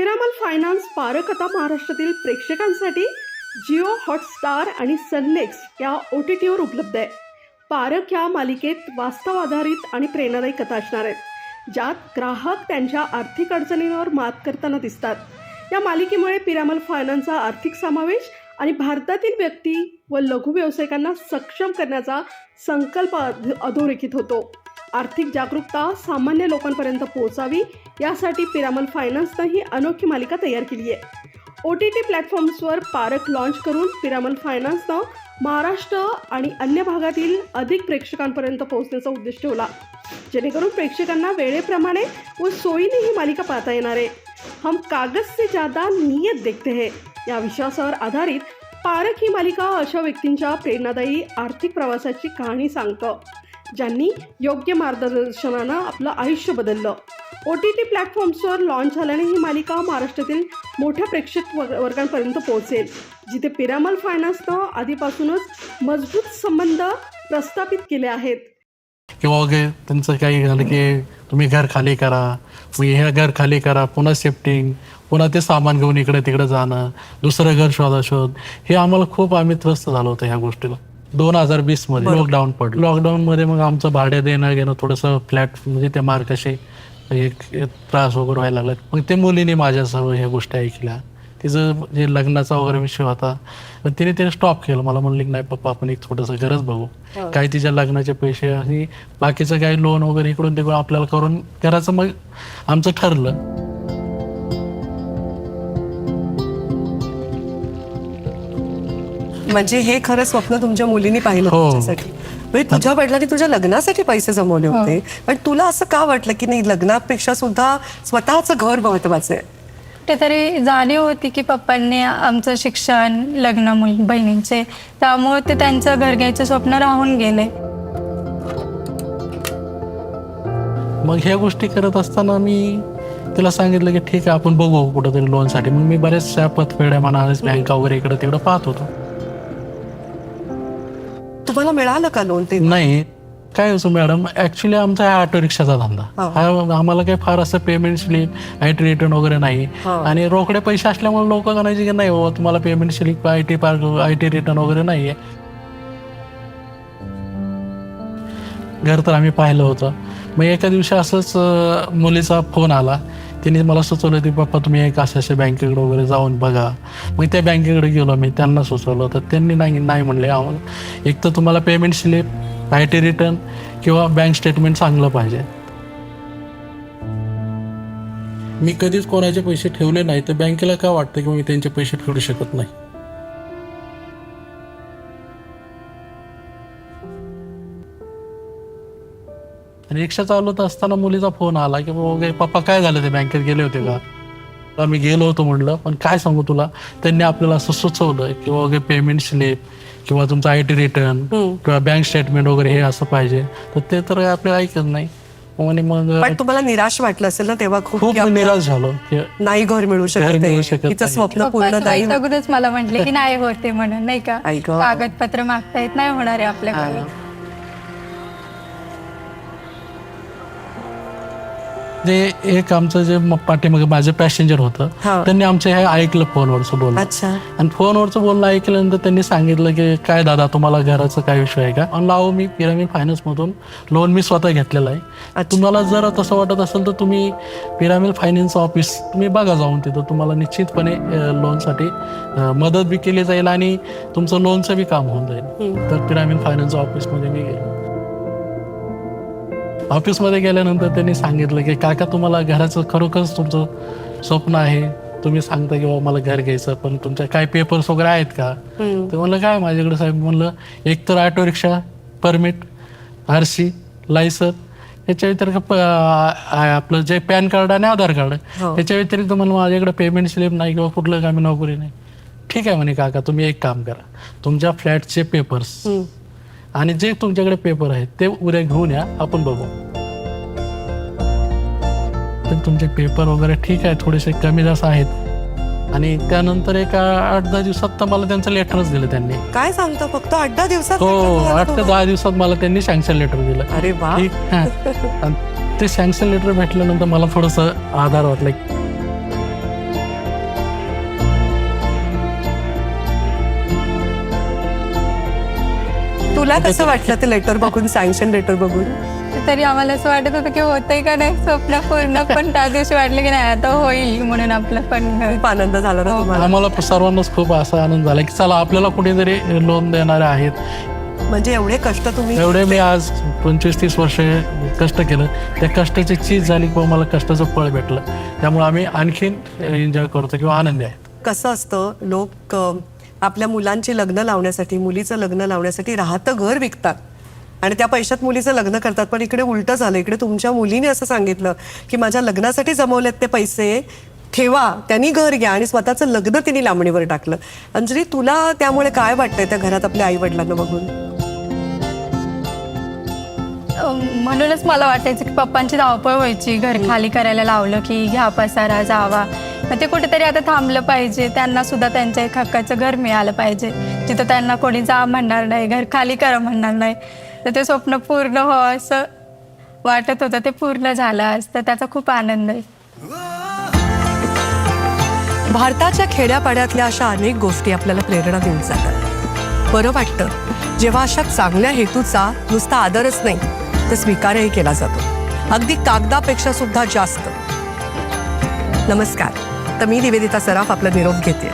Piramal finance park आता महाराष्ट्रातील प्रेक्षकांसाठी जिओ हॉटस्टार आणि सननेक्स या ओ टी टीवर उपलब्ध आहे. पारक या मालिकेत वास्तव आधारित आणि प्रेरणादायी कथा असणार आहेत ज्यात ग्राहक त्यांच्या आर्थिक अडचणींवर मात करताना दिसतात. या मालिकेमुळे पिरामल फायनान्सचा आर्थिक समावेश आणि भारतातील व्यक्ती व लघु व्यावसायिकांना सक्षम करण्याचा संकल्प अध- अधोरेखित होतो. आर्थिक जागरूकता सामान्य लोकांपर्यंत पोहोचावी यासाठी पिरामल फायनान्सनं ही अनोखी मालिका तयार केली आहे. ओ टी टी प्लॅटफॉर्म्सवर पारक लॉन्च करून पिरामल फायनान्सनं महाराष्ट्र आणि अन्य भागातील अधिक प्रेक्षकांपर्यंत पोहोचण्याचा उद्देश ठेवला. जेणेकरून प्रेक्षकांना वेळेप्रमाणे व सोयीने ही मालिका पाहता येणार आहे. हम कागज से ज्यादा नियत देखते हैं. या विश्वासावर आधारित पारक ही मालिका अशा व्यक्तींच्या प्रेरणादायी आर्थिक प्रवासाची कहाणी सांगतं. ज्यांनी योग्य मार्गदर्शनानं आपलं आयुष्य बदललं. ओ टी टी प्लॅटफॉर्म्सवर लॉन्च झाल्याने ही मालिका महाराष्ट्रातील मोठ्या प्रेक्षक वर्गांपर्यंत पोहोचेल. जिथे पिरामल फायनान्सनं आधीपासूनच मजबूत संबंध प्रस्थापित केले आहेत. किंवा वगैरे त्यांचं काही झालं की तुम्ही घर खाली करा मग हे घर खाली करा पुन्हा शिफ्टिंग पुन्हा ते सामान घेऊन इकडे तिकडे जाणं दुसरं घर शोधा शोध हे आम्हाला खूप आम्ही त्रस्त झालो होतं ह्या गोष्टीला. दोन हजार वीसमध्ये लॉकडाऊन पडलं. लॉकडाऊन मध्ये मग आमचं भाडे देणं घेणं थोडंसं फ्लॅट म्हणजे ते मार्काशी एक त्रास वगैरे व्हायला लागला. मग ते मुलीने माझ्या सर्व ह्या गोष्टी ऐकल्या. तिचं जे लग्नाचा वगैरे विषय होता पण तिने ते स्टॉप केलं. मला म्हणली की नाही पप्पा आपण एक थोडंसं गरज बघू. काही तिच्या लग्नाचे पैसे आणि बाकीचं काही लोन वगैरे इकडून तिकडून आपल्याला करून करायचं. मग आमचं ठरलं. म्हणजे हे खरं स्वप्न तुमच्या मुलीने पाहिलं हो. म्हणजे तुझ्या वडिलांनी तुझ्या लग्नासाठी पैसे जमवले होते. पण तुला असं का वाटलं की नाही लग्नापेक्षा सुद्धा स्वतःचं घर महत्वाचं आहे? कुठेतरी जाणीव होती की पप्पांनी आमचं शिक्षण लग्न मुल बहिणींचे. त्यामुळे ते त्यांचं घर घ्यायचं स्वप्न राहून गेले. मग ह्या गोष्टी करत असताना मी तिला सांगितलं की ठीक आहे आपण बघू कुठंतरी लोनसाठी मग मी बऱ्याचशा पतफेड्या म्हणा बँका वगैरे इकडं तिकडं पाहत होतो. तुम्हाला मिळालं का लोन ते नाही. काय असो मॅडम ऍक्च्युली आमचा हा ऑटो रिक्षाचा धंदा. हा. आम्हाला काही फार असं payment slip I T return वगैरे नाही. आणि रोकडे पैसे असल्यामुळे लोक म्हणायचे की नाही बाबा तुम्हाला payment slip I T park I T return वगैरे नाही आहे घर तर आम्ही पाहिलं होतं. मग एका दिवशी असंच मुलीचा फोन आला. त्यांनी मला सुचवलं की पप्पा तुम्ही एक अशा अशा बँकेकडे वगैरे जाऊन बघा. मग त्या बँकेकडे गेलो मी त्यांना सुचवलं तर त्यांनी नाही नाही म्हणले. आम्हाला एक तर तुम्हाला payment slip I T return किंवा बँक स्टेटमेंट चांगलं पाहिजे. मी कधीच कोणाचे पैसे ठेवले नाही तर बँकेला का वाटतं की मी त्यांचे पैसे फेडू शकत नाही? रिक्षा चालवत असताना मुलीचा फोन आला की बाबा पप्पा काय झालं ते बँकेत? गेले होते का? तर मी गेलो होतो म्हटलं पण काय सांगू तुला? त्यांनी आपल्याला असं सुचवलं किंवा वगैरे पेमेंट स्लिप किंवा तुमचं आय टी रिटर्न किंवा बँक स्टेटमेंट वगैरे हे असं पाहिजे. तर ते तर आपल्याला ऐकत नाही. मग म्हणे मग पण तुम्हाला निराश वाटलं असेल ना तेव्हा खूप निराश झालो नाही घर मिळू शकत तिचं. स्वप्न पूर्ण नाही स्वतःहूनच मला म्हटले की नाही होते म्हणून नाही का. कागदपत्र मागता येत नाही होणार आहे आपल्याकडे जे एक आमचं जे पाठीमागे माझं पॅसेंजर होतं हा. त्यांनी आमचं हे ऐकलं फोनवरचं बोलणं. आणि फोनवरचं बोलणं ऐकल्यानंतर त्यांनी सांगितलं की काय दादा तुम्हाला घराचं काय विषय आहे का? म्हणलं अहो मी पिरामिड फायनान्समधून लोन मी स्वतः घेतलेलं आहे. तुम्हाला जर तसं वाटत असेल तर तुम्ही पिरामिड फायनान्स ऑफिस तुम्ही बघा जाऊन तिथं. तुम्हाला निश्चितपणे लोनसाठी मदत बी केली जाईल आणि तुमचं लोनचं बी काम होऊन जाईल. तर पिरामिड फायनान्स ऑफिसमध्ये मी गेलो. ऑफिसमध्ये गेल्यानंतर त्यांनी सांगितलं की काका तुम्हाला घराचं खरोखरच तुमचं स्वप्न आहे. तुम्ही सांगता की बाबा मला घर घ्यायचं पण तुमच्या काय पेपर्स वगैरे आहेत का? तर म्हणलं काय माझ्याकडे साहेब? म्हणलं एक तर auto rickshaw permit R C licence याच्या व्यतिरिक्त आपलं जे पॅन कार्ड आणि आधार कार्ड याच्या व्यतिरिक्त म्हणलं माझ्याकडे पेमेंट स्लिप नाही किंवा कुठलं कामी नोकरी नाही. ठीक आहे म्हणे काका तुम्ही एक काम करा. तुमच्या फ्लॅटचे पेपर्स आणि जे तुमच्याकडे पेपर आहेत ते उद्या घेऊन या. आपण बघू. पण तुमचे पेपर वगैरे ठीक आहे थोडेसे कमी जास्त आहेत. आणि त्यानंतर एक आठ दहा दिवसात तर मला त्यांचं लेटरच दिलं त्यांनी. काय सांगतो फक्त आठ दहा दिवसात हो आठ ते दहा दिवसात मला त्यांनी सँक्शन लेटर दिलं. अरे ते सँक्शन लेटर भेटल्यानंतर मला थोडस आधार वाटलं. तुला कसं वाटलं ते लेटर बघून सँक्शन लेटर बघून? तरी आम्हाला असं वाटत होतं की होतंय का नाही? स्वप्न पूर्ण पण त्या दिवशी वाटलं की नाही आता होईल म्हणून आपलं पण खूप आनंद झाला ना तुम्हाला. आम्हाला सर्वांनाच खूप असा आनंद झाला की चला आपल्याला कुणीतरी लोन देणारे आहेत. म्हणजे एवढे कष्ट तुम्ही एवढे मी आज पंचवीस तीस वर्ष कष्ट केलं. त्या कष्टाची चीज झाली किंवा मला कष्टाचं फळ भेटलं. त्यामुळे आम्ही आणखीन एन्जॉय करतो किंवा आनंदी आहे कसं असतं लोक अ, आपल्या मुलांची लग्न लावण्यासाठी मुलीचं लग्न लावण्यासाठी राहतं घर विकतात. आणि त्या पैशात मुलीचं लग्न करतात. पण इकडे उलटं झालं. इकडे तुमच्या मुलीने असं सांगितलं की माझ्या लग्नासाठी जमवलेत ते पैसे. ठेवा. त्यांनी घर घ्या. आणि स्वतःचं लग्न तिने लांबणीवर टाकलं. अंजली तुला त्यामुळे काय वाटतंय त्या घरात आपल्या आई वडिलांना बघून म्हणूनच मला वाटायचं की पप्पांची धावपळ व्हायची. घर खाली करायला लावलं की घ्या पसारा जावा. मग ते कुठेतरी आता थांबलं पाहिजे. त्यांना सुद्धा त्यांच्या एक हक्काचं घर मिळालं पाहिजे. जिथं त्यांना कोणी जा म्हणणार नाही. घर खाली करा म्हणणार नाही. तर ते स्वप्न पूर्ण हो असं वाटत होतं. ते पूर्ण झालं आज तर त्याचा खूप आनंद आहे. भारताच्या खेड्यापाड्यातल्या अशा अनेक गोष्टी आपल्याला प्रेरणा देऊन जातात. बरं वाटतं जेव्हा अशा चांगल्या हेतूचा नुसता आदरच नाही तर स्वीकारही केला जातो. अगदी कागदापेक्षा सुद्धा जास्त. नमस्कार. तर मी निवेदिता सराफ आपला निरोप घेते.